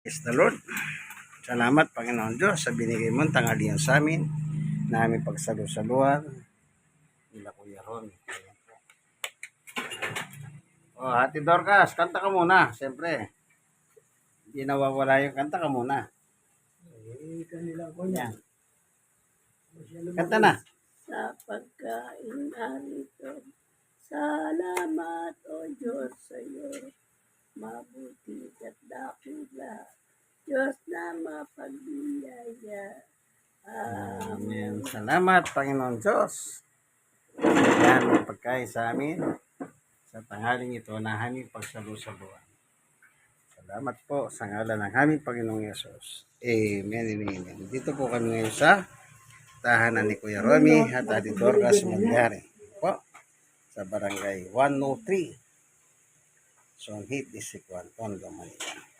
Praise the Lord. Salamat, Panginoon Diyos, sa binigay mong tanghalian sa amin na aming pagsalusaluhan nila Kuya Ron. Oh, Ate Dorcas, kanta ka muna, siyempre. Hindi nawawala yung kanta ka muna. Eh, kanila ko niya. Kanta na. sa pagkain narito. Salamat, O Diyos, sa iyo. Mabuti at dakila. Diyos na mapagbiyaya. Amen. Salamat, Panginoon Diyos. Yan ang pagkain sa amin sa tanghaling ito na aming pagsalusaluhan. Salamat po sa ngalan ng aming Panginoong Yesus. Amen and amen. Dito po kami ngayon sa tahanan ni Kuya Romy at Ate Dorcas Magyari. Po, sa barangay 103. Songhit, District 1, Tondo, Manila.